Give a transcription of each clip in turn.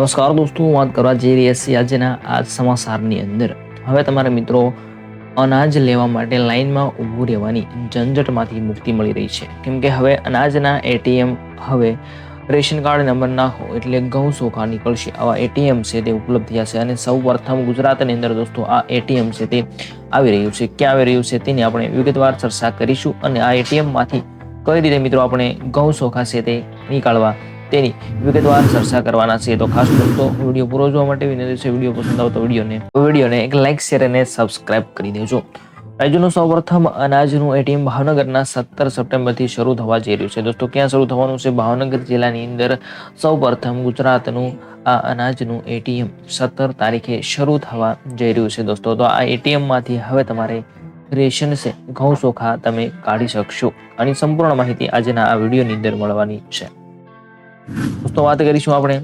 નમસ્કાર દોસ્તો વાત કરવા જઈ રહ્યા છીએ આજના આ સમાચારની અંદર. હવે તમારા મિત્રો અનાજ લેવા માટે લાઈનમાં ઊભું રહેવાની ઝંઝટમાંથી મુક્તિ મળી રહી છે. કેમ કે હવે અનાજના એટીએમ હવે રેશન કાર્ડ નંબર નાખો એટલે ઘઉં સોખા નીકળશે. આવા એટીએમ છે તે ઉપલબ્ધ થયા છે અને સૌ પ્રથમ ગુજરાતની અંદર દોસ્તો આ એટીએમ છે તે આવી રહ્યું છે. ક્યાં આવી રહ્યું છે તેની આપણે વિગતવાર ચર્ચા કરીશું અને આ એટીએમમાંથી કઈ રીતે મિત્રો આપણે ઘઉં સોખા છે તે નીકાળવા તેની વિગતવાર ચર્ચા કરવાના છે. તો ખાસ દોસ્તો વીડિયો પૂરો જોવા માટે વિનંતી છે, વીડિયો પસંદ આવતો વિડીયોને વિડીયોને એક લાઇક શેર અને સબસ્ક્રાઇબ કરી દેજો. રાજ્યનું સૌપ્રથમ અનાજનું એટીએમ ભાવનગરના સત્તર સપ્ટેમ્બરથી શરૂ થવા જઈ રહ્યું છે. દોસ્તો, ક્યાં શરૂ થવાનું છે? ભાવનગર જિલ્લાની અંદર સૌપ્રથમ ગુજરાતનું આ અનાજનું એટીએમ સત્તર તારીખે શરૂ થવા જઈ રહ્યું છે. દોસ્તો, તો આ એટીએમમાંથી હવે તમારે રેશન છે, ઘઉં ચોખા તમે કાઢી શકશો. આની સંપૂર્ણ માહિતી આજના આ વિડીયોની અંદર મળવાની છે. દોસ્તો, વાત કરીશું આપણે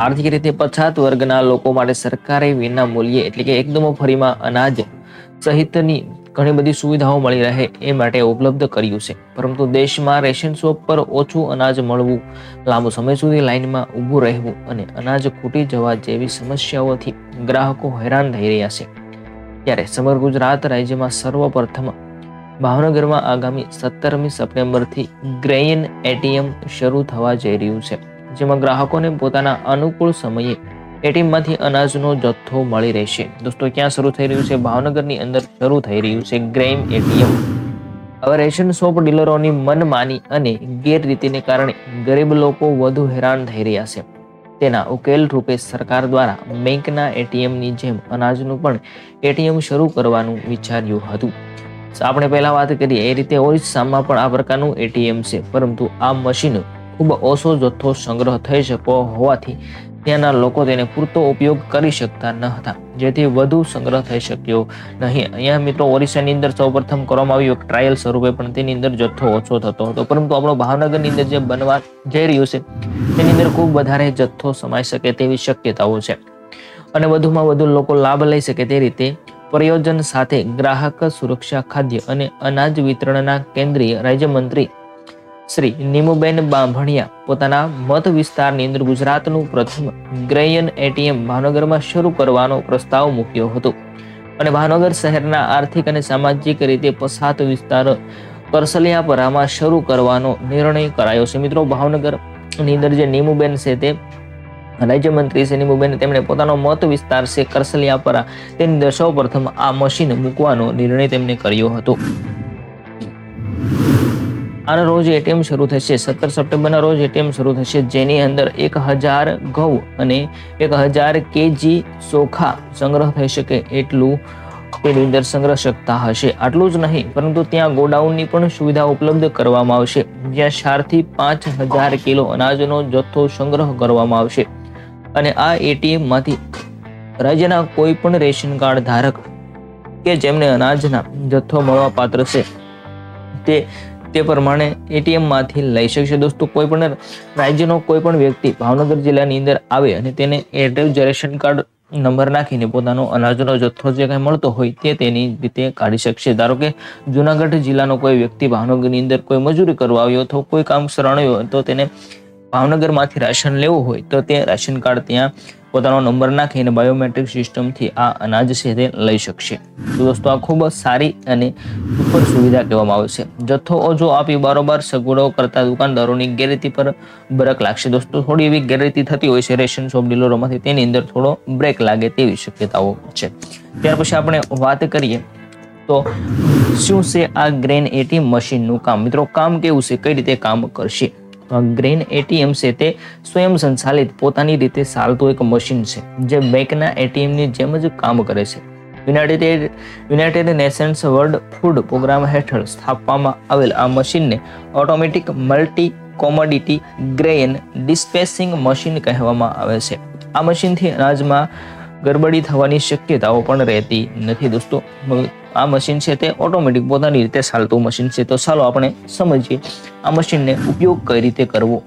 આર્થિક રીતે પછાત વર્ગના લોકો માટે સરકારે વિના મૂલ્યે એટલે કે એકદમ ફરીમાં અનાજ સહિતની ઘણી બધી સુવિધાઓ મળી રહે એ માટે ઉપલબ્ધ કર્યું છે. પરંતુ દેશમાં રેશન શોપ પર ઓછું અનાજ મળવું, લાંબો સમય સુધી લાઇનમાં ઊભું રહેવું અને અનાજ ખૂટી જવા જેવી સમસ્યાઓથી ગ્રાહકો હેરાન થઈ રહ્યા છે. ત્યારે સમગ્ર ગુજરાત રાજ્યમાં સર્વપ્રથમ ભાવનગરમાં આગામી સત્તરમી સપ્ટેમ્બરથી ગ્રેઇન એટીએમ શરૂ થવા જઈ રહ્યું છે, જેમાં ગ્રાહકોને પોતાના અનુકૂળ સમયે એટીએમમાંથી અનાજનો જથ્થો મળી રહેશે. દોસ્તો, ક્યાં શરૂ થઈ રહ્યું છે? ભાવનગરની અંદર શરૂ થઈ રહ્યું છે ગ્રેઇન એટીએમ. હવે રેશન શોપ ડીલરોની મનમાની અને ગેરરીતિને કારણે ગરીબ લોકો વધુ હેરાન થઈ રહ્યા છે. તેના ઉકેલ રૂપે સરકાર દ્વારા બેંકના એટીએમની જેમ અનાજનું પણ એટીએમ શરૂ કરવાનું વિચાર્યું હતું. આપણે પહેલા વાત કરીએ, એ રીતે ઓરિસ્સામાં પણ આ પ્રકારનું એટીએમ છે. પરંતુ આ મશીન ખૂબ ઓછો જથ્થો સંગ્રહ થઈ શકો હોવાથી ત્યાંના લોકો તેને પૂરતો ઉપયોગ કરી શકતા ન હતા. જેથી વધુ સંગ્રહ થઈ શક્યો નહીં. અહીંયા મિત્રો ઓરિસ્સાની અંદર સૌપ્રથમ કરવામાં આવ્યું એક ટ્રાયલ સ્વરૂપે પણ તેની અંદર જથ્થો ઓછો થતો હતો. પરંતુ આપણો ભાવનગરની અંદર જે બનવા જઈ રહ્યું છે, તેની અંદર ખૂબ વધારે જથ્થો સમાઈ શકે તેવી શક્યતાઓ છે. અને વધુમાં વધુ લોકો લાભ લઈ શકે તે રીતે પ્રયોજન સાથે ગ્રાહક સુરક્ષા ખાદ્ય અને અનાજ વિતરણના કેન્દ્રીય રાજ્યમંત્રી શ્રી નીમુબેન બાંભણિયા પોતાના મત વિસ્તારની અંદર ગુજરાતનું પ્રથમ ગ્રેયન એટીએમ ભાવનગરમાં શરૂ કરવાનો પ્રસ્તાવ મૂક્યો હતો. અને ભાવનગર શહેરના આર્થિક અને સામાજિક રીતે પસાત વિસ્તાર કરસલિયાપરામાં શરૂ કરવાનો નિર્ણય કરાયો છે. મિત્રો, ભાવનગરની અંદર જે નીમુબેન છે તે રાજ્યમંત્રી છે નીમુબેન તેમણે પોતાનો મત વિસ્તાર છે કરસલિયાપરા તેની અંદર સૌ પ્રથમ આ મશીન મૂકવાનો નિર્ણય તેમણે કર્યો હતો. આના રોજ એટીએમ શરૂ થશે. સત્તર સપ્ટેમ્બરના રોજ એટીએમ શરૂ થશે. જેની અંદર એક હજાર ઘઉં અને એક હજાર કેજી ચોખા સંગ્રહ થઈ શકે એટલું તેની અંદર સંગ્રહ શકતા હશે. આટલું જ નહીં, પરંતુ ત્યાં ગોડાઉનની પણ સુવિધા ઉપલબ્ધ કરવામાં આવશે. જ્યાં ચારથી પાંચ હજાર કિલો અનાજનો જથ્થો સંગ્રહ કરવામાં આવશે. અને આ એટીએમમાંથી રાજ્યના કોઈ પણ રેશન કાર્ડ ધારક કે જેમને અનાજના જથ્થો મળવા પાત્ર છે, તે તે પ્રમાણે એટીએમમાંથી લઈ શકશે. દોસ્તો, કોઈ પણ રાજ્યનો કોઈ પણ વ્યક્તિ ભાવનગર જિલ્લાની અંદર આવે અને તેને એરટેલ રેશન કાર્ડ નંબર નાખીને પોતાનો અનાજનો જથ્થો જે કાંઈ મળતો હોય તે તેની રીતે કાઢી શકશે. ધારો કે જુનાગઢ જિલ્લાનો કોઈ વ્યક્તિ ભાવનગરની અંદર કોઈ મજૂરી કરવા આવ્યો અથવા કોઈ કામ શરણાયો તો તેને ભાવનગરમાંથી રાશન લેવું હોય તો તે રાશન કાર્ડ ત્યાં પોતાનો નંબર નાખીને બાયોમેટ્રિક સિસ્ટમથી આ અનાજ છે તે લઈ શકશે. તો દોસ્તો, આ ખૂબ જ સારી અને સુપર સુવિધા કહેવામાં આવે છે. જથ્થો ઓછો આપી બારોબાર સગવડો કરતા દુકાનદારોની ગેરરીતિ પર બ્રેક લાગશે. દોસ્તો, થોડી એવી ગેરરીતિ થતી હોય છે રેશન શોપ ડીલરોમાંથી, તેની અંદર થોડો બ્રેક લાગે તેવી શક્યતાઓ છે. ત્યાર પછી આપણે વાત કરીએ તો શું છે આ ગ્રેન એટી મશીનનું કામ? મિત્રો, કામ કેવું છે? કઈ રીતે કામ કરશે? ગ્રેન એટીએમ છે તે સ્વયં સંચાલિત પોતાની રીતે ચાલતું એક મશીન છે, જે બેંકના એટીએમની જેમ જ કામ કરે છે. United united nations world food programme હેઠળ સ્થાપવામાં આવેલ આ મશીનને automatic multi commodity grain dispensing machine કહેવામાં આવે છે. આ મશીનથી અનાજમાં ગરબડી થવાની શક્યતાઓ પણ રહેતી નથી દોસ્તો. આ મશીન છે તે ઓટોમેટિક પોતાની રીતે ચાલતું મશીન છે. તો ચાલો આપણે સમજીએ આ મશીનને ઉપયોગ કઈ રીતે કરવો?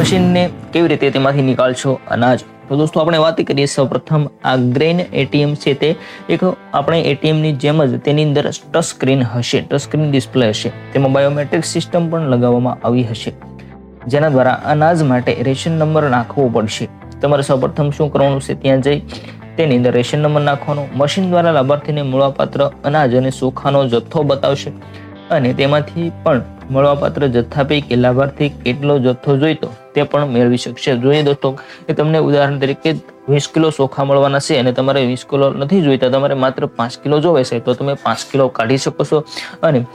મશીનને કેવી રીતે તેમાંથી નીકાળશો? અનાજ. તો દોસ્તો, આપણે વાત કરીએ સૌપ્રથમ આ ગ્રેન એટીએમ છે તે એક આપણે એટીએમની જેમ જ તેની અંદર ટચ સ્ક્રીન હશે, ટચ સ્ક્રીન ડિસ્પ્લે હશે. તેમાં બાયોમેટ્રિક સિસ્ટમ પણ લગાવવામાં આવી હશે. જેના દ્વારા અનાજ માટે રેશન નંબર નાખવો પડશે. તમારે સૌપ્રથમ શું કરવાનું છે? ત્યાં જઈ તેની અંદર રેશન નંબર નાખવાનો, મશીન દ્વારા લાભાર્થીને મળવાપાત્ર અનાજ અને ચોખાનો જથ્થો બતાવશે. અને તેમાંથી પણ મળવાપાત્ર જથ્થા પૈકી લાભાર્થી કેટલો જથ્થો જોઈતો તે પણ મેળવી શકશે. જોઈએ દોસ્તો, કે તમને ઉદાહરણ તરીકે વીસ કિલો ચોખા મળવાના છે અને તમારે વીસ કિલો નથી જોઈતા, તમારે માત્ર પાંચ કિલો જોવે છે, તો તમે પાંચ કિલો કાઢી શકો છો. અને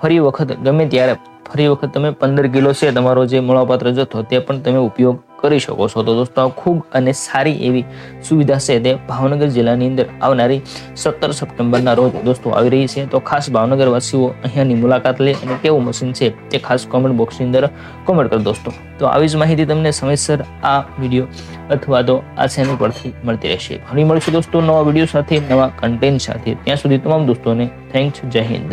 ફરી વખત ગમે ત્યારે, ફરી વખત તમે પંદર કિલો છે, તમારો જે મળવાપાત્ર જથ્થો, તે પણ તમે ઉપયોગ કરી શકો છો. તો દોસ્તો, આ ખૂબ અને સારી એવી સુવિધા છે તે ભાવનગર જિલ્લાની અંદર આવનારી સત્તર સપ્ટેમ્બરના રોજ દોસ્તો આવી રહી છે. તો ખાસ ભાવનગરવાસીઓ અહીંયાની મુલાકાત લે અને કેવું મશીન છે તે ખાસ કોમેન્ટ બોક્સની અંદર કોમેન્ટ કરો દોસ્તો. તો આવી જ માહિતી તમને સમયસર આ વીડિયો અથવા તો આ ચેનલ પરથી મળતી રહેશે. ફરી મળીશું દોસ્તો નવા વીડિયો સાથે, નવા કન્ટેન્ટ સાથે. ત્યાં સુધી તમામ દોસ્તોને થેન્ક્સ જય હિન્દ.